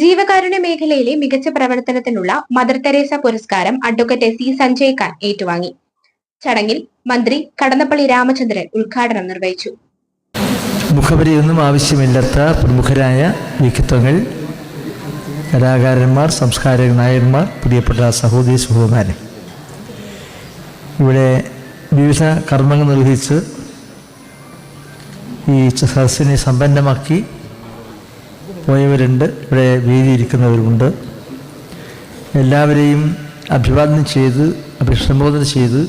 ജീവകാരുണ്യ മേഖലയിലെ മികച്ച പ്രവർത്തനത്തിനുള്ള മദർ തെരേസ പുരസ്കാരം അഡ്വക്കേറ്റ് സി സഞ്ജയ് ഖാൻ ഏറ്റുവാങ്ങി. ചടങ്ങിൽ മന്ത്രി കടന്നപ്പള്ളി രാമചന്ദ്രൻ ഉദ്ഘാടനം നിർവഹിച്ചു. മുഖപരിയൊന്നും ആവശ്യമില്ലാത്ത പ്രമുഖരായ വ്യക്തിത്വങ്ങൾ കലാകാരന്മാർ സംസ്കാര നായകന്മാർ പ്രിയപ്പെട്ട സഹോദരി സഹോദരന്മാരെ. ഇവിടെ വിവിധ കർമ്മങ്ങൾ നിർവഹിച്ച് ഈ സദസ്സിനെ സമ്പന്നമാക്കി പോയവരുണ്ട്. ഇവിടെ വീതിയിരിക്കുന്നവരുമുണ്ട് എല്ലാവരെയും അഭിവാദ്യം ചെയ്ത് അഭിസംബോധന ചെയ്ത്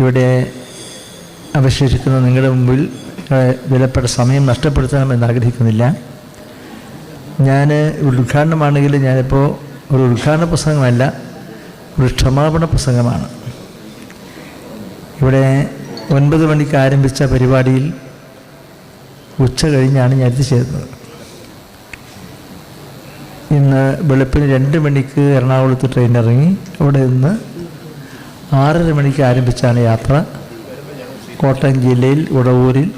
ഇവിടെ അവശേഷിക്കുന്ന നിങ്ങളുടെ മുമ്പിൽ വിലപ്പെട്ട സമയം നഷ്ടപ്പെടുത്തണമെന്ന് ആഗ്രഹിക്കുന്നില്ല. ഞാൻ ഉദ്ഘാടനമാണെങ്കിൽ ഞാനിപ്പോൾ ഒരു ഉദ്ഘാടന പ്രസംഗമല്ല ഒരു ക്ഷമാപണ പ്രസംഗമാണ്. ഇവിടെ ഒൻപത് മണിക്ക് ആരംഭിച്ച പരിപാടിയിൽ ഉച്ച കഴിഞ്ഞാണ് ഞാൻ എത്തിച്ചേരുന്നത് ഇന്ന് വെളുപ്പിന് രണ്ട് മണിക്ക് എറണാകുളത്ത് ട്രെയിൻ ഇറങ്ങി. അവിടെ നിന്ന് ആറര മണിക്ക് ആരംഭിച്ചാണ് യാത്ര. കോട്ടയം ജില്ലയിൽ ഉടവൂരിൽ.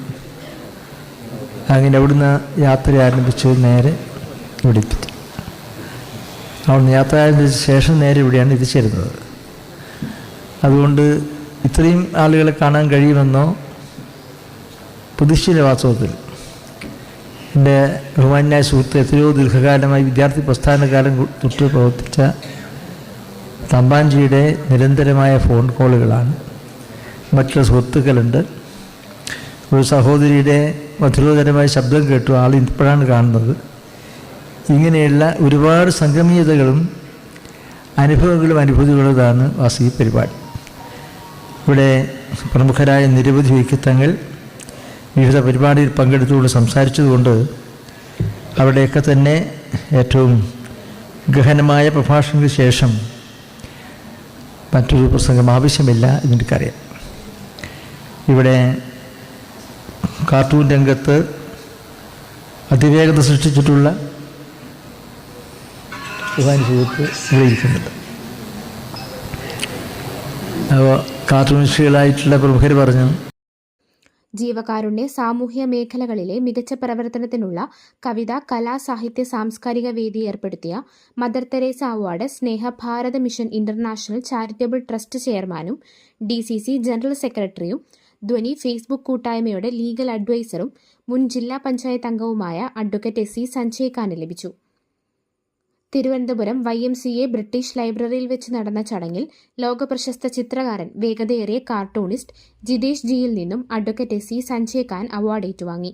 അങ്ങനെ അവിടുന്ന് യാത്ര ആരംഭിച്ച് നേരെ ഇവിടെ എത്തി അവിടുന്ന് യാത്ര ആരംഭിച്ച ശേഷം നേരെ ഇവിടെയാണ് എത്തിച്ചേരുന്നത് അതുകൊണ്ട് ഇത്രയും ആളുകളെ കാണാൻ കഴിയുമെന്നോ? പ്രതീക്ഷയില്ല വാസ്തവത്തിൽ എന്റെ ബഹുമാന്യായ സുഹൃത്ത് എത്രയോ ദീർഘകാലമായി വിദ്യാർത്ഥി പ്രസ്ഥാനകാലം തൊട്ട് പ്രവർത്തിച്ച തമ്പാഞ്ചിയുടെ നിരന്തരമായ ഫോൺ കോളുകളാണ് മറ്റുള്ള സുഹൃത്തുക്കളുണ്ട്. ഒരു സഹോദരിയുടെ മധുരോധരമായ ശബ്ദം കേട്ടു ആൾ ഇപ്പോഴാണ് കാണുന്നത്. ഇങ്ങനെയുള്ള ഒരുപാട് സംഗമീയതകളും അനുഭവങ്ങളും അനുഭൂതികളുമാണ് വാസി പരിപാടി. ഇവിടെ പ്രമുഖരായ നിരവധി വ്യക്തിത്വങ്ങൾ വിവിധ പരിപാടിയിൽ പങ്കെടുത്തുകൊണ്ട് സംസാരിച്ചതുകൊണ്ട് അവിടെയൊക്കെ തന്നെ ഏറ്റവും ഗഹനമായ പ്രഭാഷണത്തിന് ശേഷം മറ്റൊരു പ്രസംഗം ആവശ്യമില്ല എന്നെനിക്കറിയാം. ഇവിടെ കാർട്ടൂൺ രംഗത്ത് അതിവേഗത സൃഷ്ടിച്ചിട്ടുള്ള സുഹാനി സുഹൃത്ത് ഇവിടെ ഇരിക്കുന്നുണ്ട് അപ്പോൾ കാർട്ടൂണിസ്റ്റുകളായിട്ടുള്ള പ്രമുഖർ പറഞ്ഞു ജീവകാരുണ്യ സാമൂഹ്യ മേഖലകളിലെ മികച്ച പ്രവർത്തനത്തിനുള്ള കവിത കലാ സാഹിത്യ സാംസ്കാരിക വേദി ഏർപ്പെടുത്തിയ Mother Teresa award Sneha Bharata mission international charitable trust ചെയർമാനും ഡി സി സി ജനറൽ സെക്രട്ടറിയും ധ്വനി ഫേസ്ബുക്ക് കൂട്ടായ്മയുടെ ലീഗൽ അഡ്വൈസറും മുൻ ജില്ലാ പഞ്ചായത്ത് അംഗവുമായ അഡ്വക്കേറ്റ് എസ് സി സഞ്ജയ് ഖാന് ലഭിച്ചു. Thiruvananthapuram Y M C A British ലൈബ്രറിയിൽ വെച്ച് നടന്ന ചടങ്ങിൽ ലോകപ്രശസ്ത ചിത്രകാരൻ വേഗതയേറിയ കാർട്ടൂണിസ്റ്റ് ജിതേഷ് ജിയിൽ നിന്നും advocate S C Sanjay Khan award ഏറ്റുവാങ്ങി.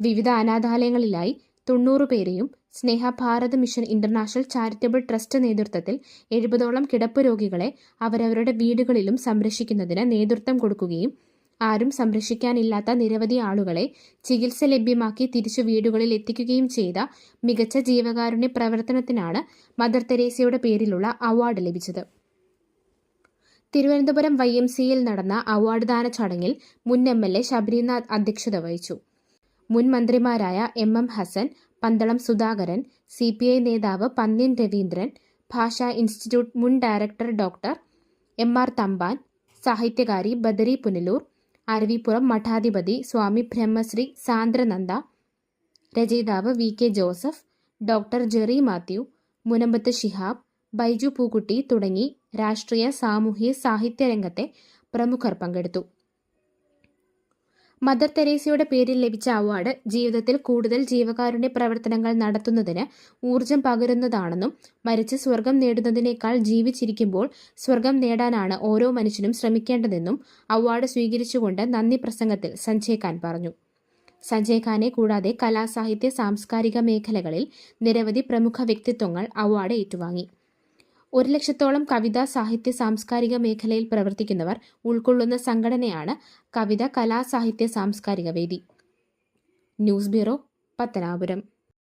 വിവിധ അനാഥാലയങ്ങളിലായി തൊണ്ണൂറ് പേരെയും Sneha Bharat mission international charitable trust നേതൃത്വത്തിൽ എഴുപതോളം കിടപ്പ് രോഗികളെ അവരവരുടെ വീടുകളിലും സംരക്ഷിക്കുന്നതിന് നേതൃത്വം കൊടുക്കുകയും ആരും സംരക്ഷിക്കാനില്ലാത്ത നിരവധി ആളുകളെ ചികിത്സ ലഭ്യമാക്കി തിരിച്ചു വീടുകളിൽ എത്തിക്കുകയും ചെയ്ത മികച്ച ജീവകാരുണ്യ പ്രവർത്തനത്തിനാണ് മദർ തെരേസയുടെ പേരിലുള്ള അവാർഡ് ലഭിച്ചത്. തിരുവനന്തപുരം വൈ എം സിയിൽ നടന്ന അവാർഡ് ദാന ചടങ്ങിൽ മുൻ എം എൽ എ ശബരിനാഥ് അധ്യക്ഷത വഹിച്ചു. മുൻ മന്ത്രിമാരായ M M Hassan Pandalam Sudhakaran C P I നേതാവ് പന്ന്യൻ രവീന്ദ്രൻ ഭാഷാ ഇൻസ്റ്റിറ്റ്യൂട്ട് മുൻ director doctor M R Thampan സാഹിത്യകാരി Badari Punalur Aravippuram മഠാധിപതി സ്വാമി ബ്രഹ്മശ്രീ സാന്ദ്രനന്ദ രചയിതാവ് V K Joseph doctor Jerry Mathew Munambath Shihab Baiju Pookutty തുടങ്ങി രാഷ്ട്രീയ സാമൂഹ്യ സാഹിത്യ രംഗത്തെ പ്രമുഖർ പങ്കെടുത്തു. മദർ തെരേസയുടെ പേരിൽ ലഭിച്ച അവാർഡ് ജീവിതത്തിൽ കൂടുതൽ ജീവകാരുണ്യ പ്രവർത്തനങ്ങൾ നടത്തുന്നതിന് ഊർജം പകരുന്നതാണെന്നും മരിച്ച് സ്വർഗം നേടുന്നതിനേക്കാൾ ജീവിച്ചിരിക്കുമ്പോൾ സ്വർഗം നേടാനാണ് ഓരോ മനുഷ്യനും ശ്രമിക്കേണ്ടതെന്നും അവാർഡ് സ്വീകരിച്ചുകൊണ്ട് നന്ദി പ്രസംഗത്തിൽ സഞ്ജയ് ഖാൻ പറഞ്ഞു. സഞ്ജയ് ഖാനെ കൂടാതെ കലാസാഹിത്യ സാംസ്കാരിക മേഖലകളിൽ നിരവധി പ്രമുഖ വ്യക്തിത്വങ്ങൾ അവാർഡ് ഏറ്റുവാങ്ങി. ഒരു ലക്ഷത്തോളം കവിതാ സാഹിത്യ സാംസ്കാരിക മേഖലയിൽ പ്രവർത്തിക്കുന്നവർ ഉൾക്കൊള്ളുന്ന സംഘടനയാണ് കവിത കലാ സാഹിത്യ സാംസ്കാരിക വേദി. News bureau Pathanapuram.